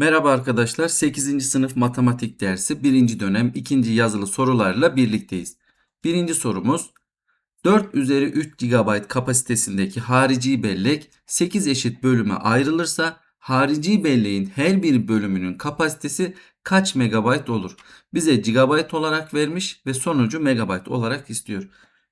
Merhaba arkadaşlar. 8. sınıf matematik dersi 1. dönem 2. yazılı sorularla birlikteyiz. Birinci sorumuz 4 üzeri 3 GB kapasitesindeki harici bellek 8 eşit bölüme ayrılırsa harici belleğin her bir bölümünün kapasitesi kaç megabayt olur? Bize gigabayt olarak vermiş ve sonucu megabayt olarak istiyor.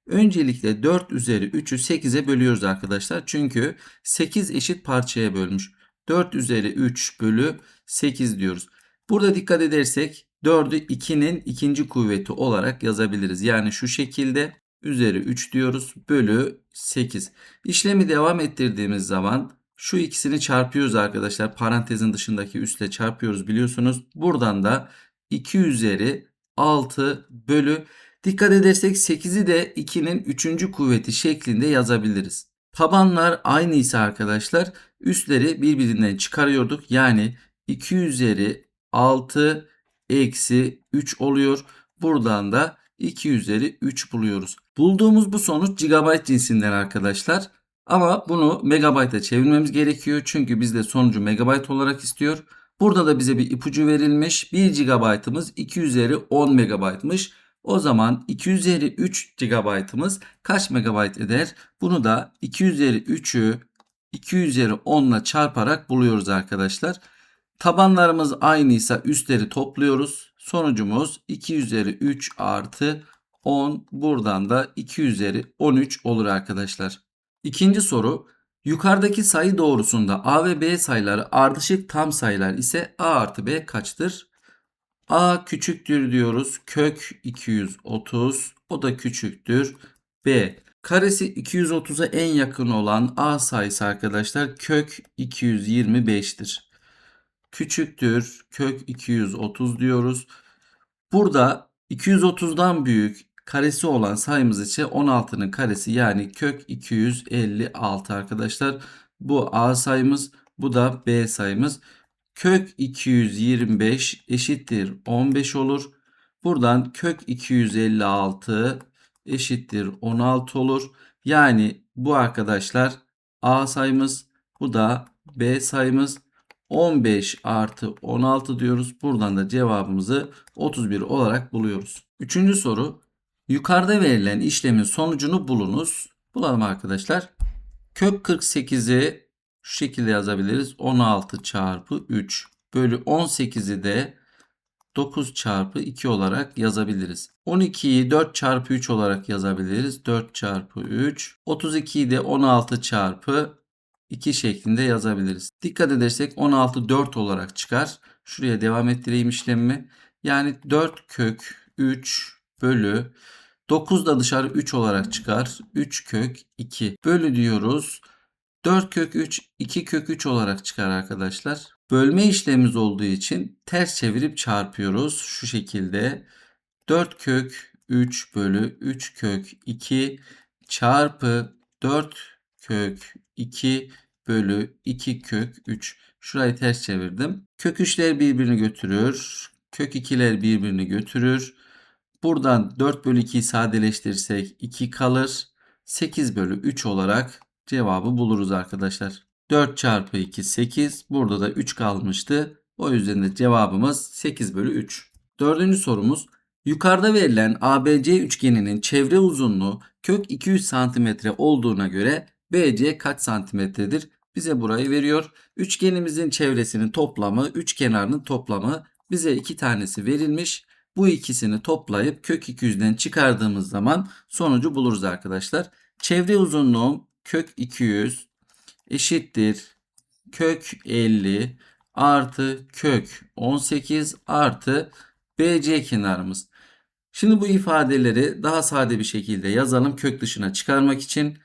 Öncelikle 4 üzeri 3'ü 8'e bölüyoruz arkadaşlar. Çünkü 8 eşit parçaya bölmüş. 4 üzeri 3 bölü 8 diyoruz. Burada dikkat edersek 4'ü 2'nin ikinci kuvveti olarak yazabiliriz. Yani şu şekilde üzeri 3 diyoruz bölü 8. İşlemi devam ettirdiğimiz zaman şu ikisini çarpıyoruz arkadaşlar. Parantezin dışındaki üstle çarpıyoruz biliyorsunuz. Buradan da 2 üzeri 6 bölü Dikkat edersek 8'i de 2'nin 3. kuvveti şeklinde yazabiliriz. Tabanlar aynı ise arkadaşlar üstleri birbirinden çıkarıyorduk. Yani 2 üzeri 6 eksi 3 oluyor. Buradan da 2 üzeri 3 buluyoruz. Bulduğumuz bu sonuç gigabayt cinsinden arkadaşlar. Ama bunu megabayta çevirmemiz gerekiyor. Çünkü bizde sonucu megabayt olarak istiyor. Burada da bize bir ipucu verilmiş. 1 gigabaytımız 2 üzeri 10 megabaytmış. O zaman 2 üzeri 3 GB'ımız kaç megabayt eder? Bunu da 2 üzeri 3'ü 2 üzeri 10 ile çarparak buluyoruz arkadaşlar. Tabanlarımız aynıysa üstleri topluyoruz. Sonucumuz 2 üzeri 3 artı 10. Buradan da 2 üzeri 13 olur arkadaşlar. İkinci soru. Yukarıdaki sayı doğrusunda A ve B sayıları ardışık tam sayılar ise A artı B kaçtır? A küçüktür diyoruz. Kök 230. O da küçüktür. B. Karesi 230'a en yakın olan A sayısı arkadaşlar kök 225'tir. Küçüktür kök 230 diyoruz. Burada 230'dan büyük karesi olan sayımız için 16'nın karesi yani kök 256 arkadaşlar. Bu A sayımız bu da B sayımız. Kök 225 eşittir 15 olur. Buradan kök 256 eşittir 16 olur. Yani bu arkadaşlar A sayımız bu da B sayımız 15 artı 16 diyoruz. Buradan da cevabımızı 31 olarak buluyoruz. Üçüncü soru. Yukarıda verilen işlemin sonucunu bulunuz. Bulalım arkadaşlar. Kök 48'i şu şekilde yazabiliriz. 16 çarpı 3 bölü 18'i de 9 çarpı 2 olarak yazabiliriz. 12'yi 4 çarpı 3 olarak yazabiliriz. 4 çarpı 3. 32'yi de 16 çarpı 2 şeklinde yazabiliriz. Dikkat edersek 16 4 olarak çıkar. Şuraya devam ettireyim işlemimi. Yani 4 kök 3 bölü 9 da dışarı 3 olarak çıkar. 3 kök 2 bölü diyoruz. 4 kök 3 2 kök 3 olarak çıkar arkadaşlar. Bölme işlemimiz olduğu için ters çevirip çarpıyoruz. Şu şekilde 4 kök 3 bölü 3 kök 2 çarpı 4 kök 2 bölü 2 kök 3. Şurayı ters çevirdim. Kök 3'ler birbirini götürür. Kök 2'ler birbirini götürür. Buradan 4 bölü 2'yi sadeleştirirsek 2 kalır. 8 bölü 3 olarak cevabı buluruz arkadaşlar. 4 çarpı 2 8. Burada da 3 kalmıştı. O yüzden de cevabımız 8 bölü 3. Dördüncü sorumuz. Yukarıda verilen ABC üçgeninin çevre uzunluğu kök 200 cm olduğuna göre BC kaç santimetredir? Bize burayı veriyor. Üçgenimizin çevresinin toplamı, üç kenarının toplamı bize iki tanesi verilmiş. Bu ikisini toplayıp kök 200'den çıkardığımız zaman sonucu buluruz arkadaşlar. Çevre uzunluğum kök 200 eşittir kök 50 artı kök 18 artı BC kenarımız. Şimdi bu ifadeleri daha sade bir şekilde yazalım kök dışına çıkarmak için.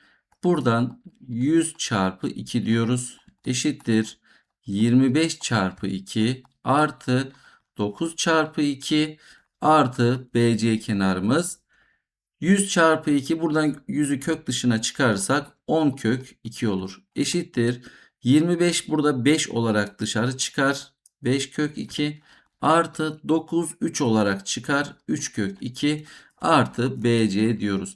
Buradan 100 çarpı 2 diyoruz. Eşittir 25 çarpı 2 artı 9 çarpı 2 artı BC kenarımız 100 çarpı 2 buradan 100'ü kök dışına çıkarsak 10 kök 2 olur. Eşittir. 25 burada 5 olarak dışarı çıkar. 5 kök 2 artı 9 3 olarak çıkar. 3 kök 2 artı BC diyoruz.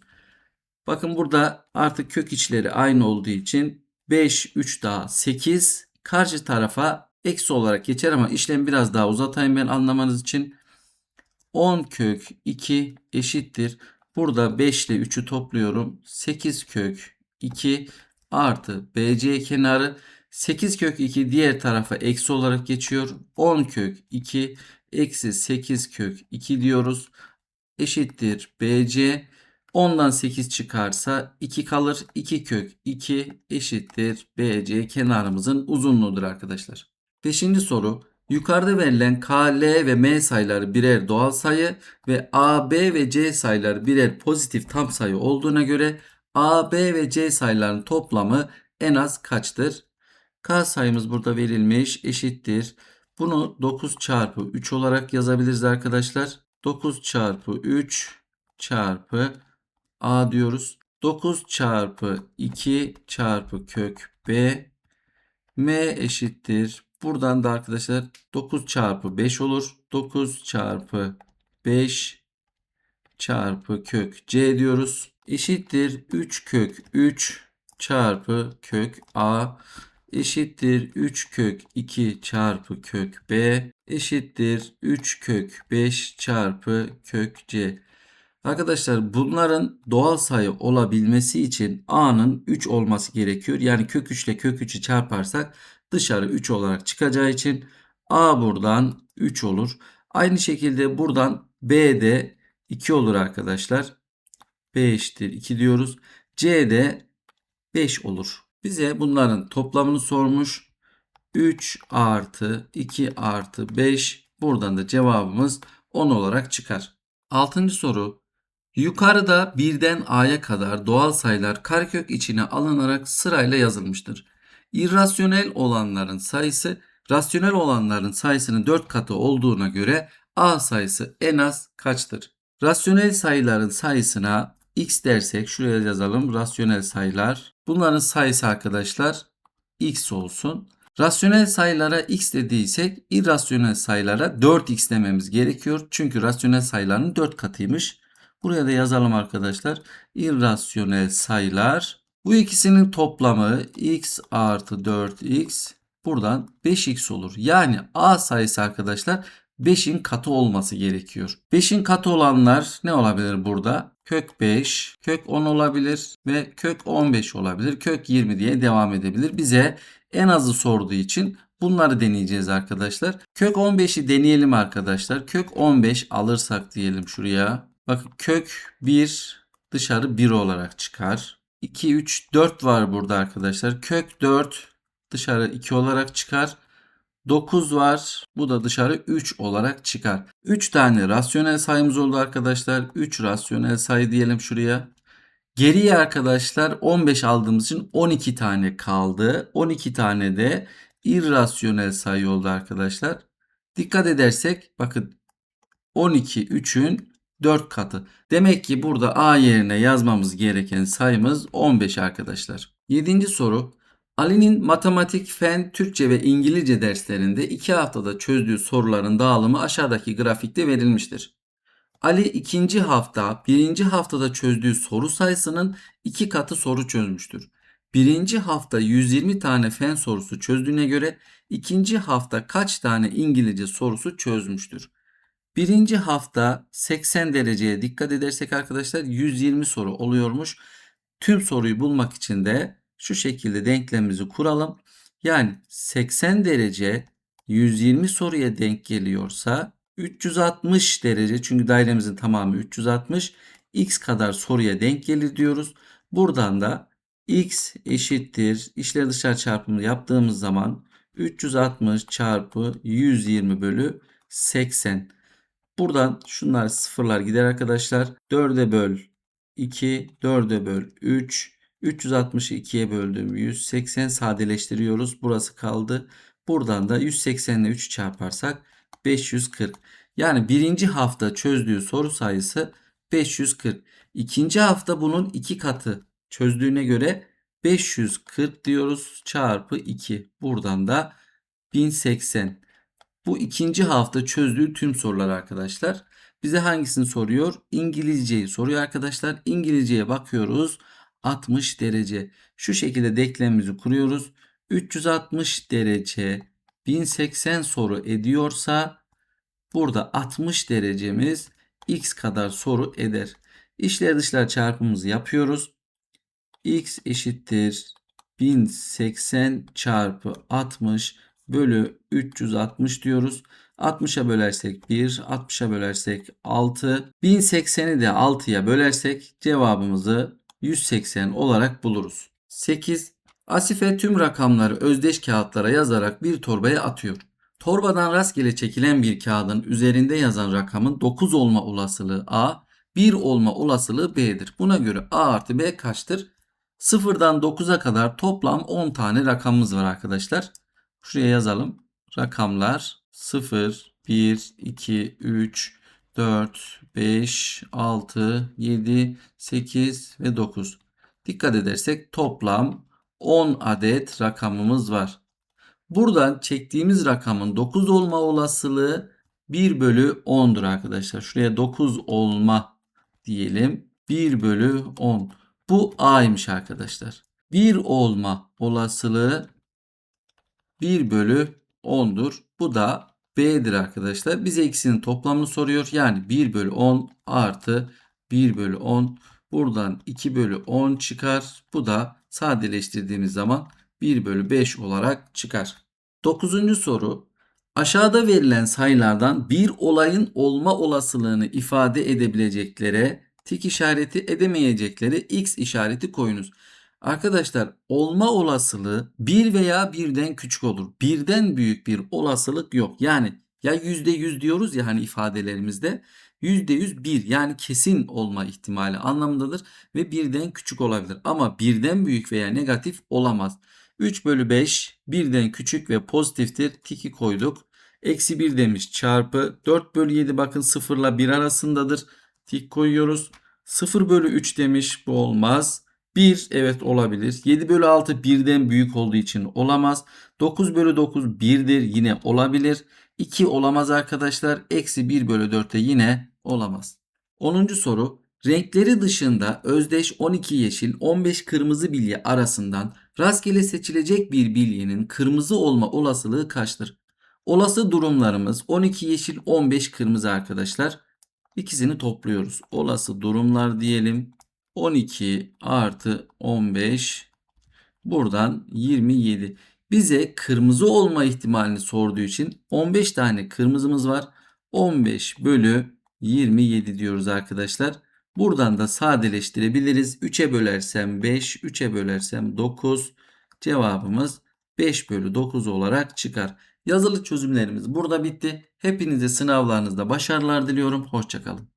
Bakın burada artık kök içleri aynı olduğu için 5 3 daha 8 karşı tarafa eksi olarak geçer ama işlemi biraz daha uzatayım ben anlamanız için. 10 kök 2 eşittir. Burada 5 ile 3'ü topluyorum. 8 kök 2 artı BC kenarı 8 kök 2 diğer tarafa eksi olarak geçiyor. 10 kök 2 eksi 8 kök 2 diyoruz. Eşittir BC. 10'dan 8 çıkarsa 2 kalır. 2 kök 2 eşittir BC kenarımızın uzunluğudur arkadaşlar. Beşinci soru. Yukarıda verilen K, L ve M sayıları birer doğal sayı ve A, B ve C sayıları birer pozitif tam sayı olduğuna göre A, B ve C sayılarının toplamı en az kaçtır? K sayımız burada verilmiş eşittir. Bunu 9 çarpı 3 olarak yazabiliriz arkadaşlar. 9 çarpı 3 çarpı A diyoruz. 9 çarpı 2 çarpı kök B M eşittir. Buradan da arkadaşlar 9 çarpı 5 olur. 9 çarpı 5 çarpı kök C diyoruz. Eşittir 3 kök 3 çarpı kök A eşittir 3 kök 2 çarpı kök B eşittir 3 kök 5 çarpı kök C. Arkadaşlar bunların doğal sayı olabilmesi için A'nın 3 olması gerekiyor. Yani kök 3 ile kök 3'ü çarparsak dışarı 3 olarak çıkacağı için A buradan 3 olur. Aynı şekilde buradan B de 2 olur arkadaşlar. B eşittir 2 diyoruz. C de 5 olur. Bize bunların toplamını sormuş. 3 artı 2 artı 5 buradan da cevabımız 10 olarak çıkar. Altıncı soru. Yukarıda birden a'ya kadar doğal sayılar karekök içine alınarak sırayla yazılmıştır. İrrasyonel olanların sayısı rasyonel olanların sayısının 4 katı olduğuna göre a sayısı en az kaçtır? Rasyonel sayıların sayısına x dersek şuraya yazalım. Rasyonel sayılar. Bunların sayısı arkadaşlar x olsun. Rasyonel sayılara x dediysek irrasyonel sayılara 4x dememiz gerekiyor. Çünkü rasyonel sayıların 4 katıymış. Buraya da yazalım arkadaşlar. İrrasyonel sayılar. Bu ikisinin toplamı x artı 4x buradan 5x olur. Yani a sayısı arkadaşlar 5'in katı olması gerekiyor. 5'in katı olanlar ne olabilir burada? Kök 5, kök 10 olabilir ve kök 15 olabilir. Kök 20 diye devam edebilir. Bize en azı sorduğu için bunları deneyeceğiz arkadaşlar. Kök 15'i deneyelim arkadaşlar. Kök 15 alırsak diyelim şuraya. Bakın kök 1 dışarı 1 olarak çıkar. 2, 3, 4 var burada arkadaşlar. Kök 4 dışarı 2 olarak çıkar. 9 var. Bu da dışarı 3 olarak çıkar. 3 tane rasyonel sayımız oldu arkadaşlar. 3 rasyonel sayı diyelim şuraya. Geriye arkadaşlar 15 aldığımız için 12 tane kaldı. 12 tane de irrasyonel sayı oldu arkadaşlar. Dikkat edersek bakın 12 3'ün 4 katı. Demek ki burada A yerine yazmamız gereken sayımız 15 arkadaşlar. 7. soru. Ali'nin matematik, fen, Türkçe ve İngilizce derslerinde 2 haftada çözdüğü soruların dağılımı aşağıdaki grafikte verilmiştir. Ali ikinci hafta birinci haftada çözdüğü soru sayısının 2 katı soru çözmüştür. Birinci hafta 120 tane fen sorusu çözdüğüne göre ikinci hafta kaç tane İngilizce sorusu çözmüştür? Birinci hafta 80 dereceye dikkat edersek arkadaşlar 120 soru oluyormuş. Tüm soruyu bulmak için de şu şekilde denklemimizi kuralım. Yani 80 derece 120 soruya denk geliyorsa 360 derece çünkü dairemizin tamamı 360 x kadar soruya denk gelir diyoruz. Buradan da x eşittir işler dışarı çarpımı yaptığımız zaman 360 çarpı 120 bölü 80. Buradan şunlar sıfırlar gider arkadaşlar. 4'e böl 2, 4'e böl 3, 360'ı 2'ye böldüm. 180 sadeleştiriyoruz. Burası kaldı. Buradan da 180 ile 3 çarparsak 540. Yani birinci hafta çözdüğü soru sayısı 540. İkinci hafta bunun iki katı çözdüğüne göre 540 diyoruz çarpı 2. Buradan da 1080. Bu ikinci hafta çözdüğü tüm sorular arkadaşlar. Bize hangisini soruyor? İngilizceyi soruyor arkadaşlar. İngilizceye bakıyoruz. 60 derece. Şu şekilde denklemimizi kuruyoruz. 360 derece 1080 soru ediyorsa burada 60 derecemiz x kadar soru eder. İşler dışlar çarpımımızı yapıyoruz. x eşittir 1080 çarpı 60 bölü 360 diyoruz. 60'a bölersek 1, 60'a bölersek 6. 1080'i de 6'ya bölersek cevabımızı 180 olarak buluruz. 8. Asife tüm rakamları özdeş kağıtlara yazarak bir torbaya atıyor. Torbadan rastgele çekilen bir kağıdın üzerinde yazan rakamın 9 olma olasılığı A, 1 olma olasılığı B'dir. Buna göre A artı B kaçtır? 0'dan 9'a kadar toplam 10 tane rakamımız var arkadaşlar. Şuraya yazalım. Rakamlar 0, 1, 2, 3, 4, 5, 6, 7, 8 ve 9. Dikkat edersek toplam 10 adet rakamımız var. Buradan çektiğimiz rakamın 9 olma olasılığı 1 bölü 10'dur arkadaşlar. Şuraya 9 olma diyelim. 1 bölü 10. Bu A'ymış arkadaşlar. 1 olma olasılığı 1 bölü 10'dur. Bu da B'dir arkadaşlar. Bize ikisinin toplamını soruyor. Yani 1 bölü 10 artı 1 bölü 10. Buradan 2 bölü 10 çıkar. Bu da sadeleştirdiğimiz zaman 1 bölü 5 olarak çıkar. 9. soru. Aşağıda verilen sayılardan bir olayın olma olasılığını ifade edebileceklere tik işareti edemeyeceklere x işareti koyunuz. Arkadaşlar olma olasılığı 1 veya birden küçük olur. Birden büyük bir olasılık yok. Yani ya %100 diyoruz ya hani ifadelerimizde %100 bir yani kesin olma ihtimali anlamındadır ve birden küçük olabilir. Ama birden büyük veya negatif olamaz. 3 bölü 5 birden küçük ve pozitiftir. Tiki koyduk. Eksi 1 demiş çarpı 4 bölü 7 bakın 0 ile 1 arasındadır. Tik koyuyoruz. 0 bölü 3 demiş bu olmaz. 1 evet olabilir. 7 bölü 6 birden büyük olduğu için olamaz. 9 bölü 9 1'dir yine olabilir. 2 olamaz arkadaşlar. Eksi 1 bölü 4'te yine olamaz. 10. soru. Renkleri dışında özdeş 12 yeşil 15 kırmızı bilye arasından rastgele seçilecek bir bilyenin kırmızı olma olasılığı kaçtır? Olası durumlarımız 12 yeşil 15 kırmızı arkadaşlar. İkisini topluyoruz. Olası durumlar diyelim. 12 artı 15 buradan 27. Bize kırmızı olma ihtimalini sorduğu için 15 tane kırmızımız var. 15 bölü 27 diyoruz arkadaşlar. Buradan da sadeleştirebiliriz. 3'e bölersem 5, 3'e bölersem 9. Cevabımız 5 bölü 9 olarak çıkar. Yazılı çözümlerimiz burada bitti. Hepinize sınavlarınızda başarılar diliyorum. Hoşçakalın.